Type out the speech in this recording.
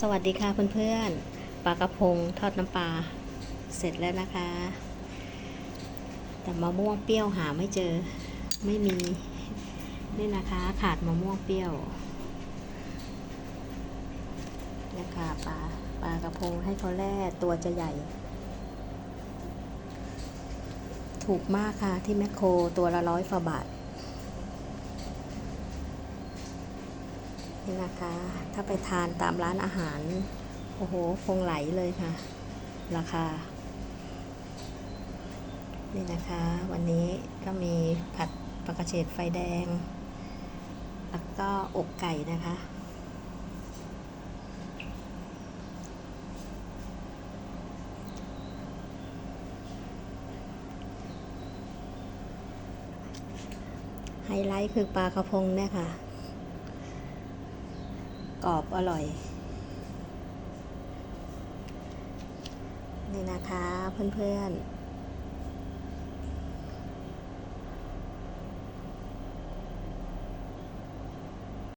สวัสดีค่ะเพื่อนๆปลากระพงทอดน้ำปลาเสร็จแล้วนะคะ แต่มะม่วงเปรี้ยวหาไม่เจอไม่มีนี่นะคะขาดมะม่วงเปรี้ยวนะคะปลาปลากระพงให้เขาแล่ตัวจะใหญ่ ถูกมากค่ะที่แมคโครตัวละร้อยฝ่าบาท นี่นะคะ ถ้าไปทานตามร้านอาหาร โอ้โห คงไหลเลยค่ะ ราคา นี่นะคะ วันนี้ก็มีผัดปลากระเฉดไฟแดง แล้วก็อกไก่นะคะ ไฮไลท์คือปลากระพงเนี่ยค่ะ กรอบอร่อย นี่นะคะเพื่อนๆ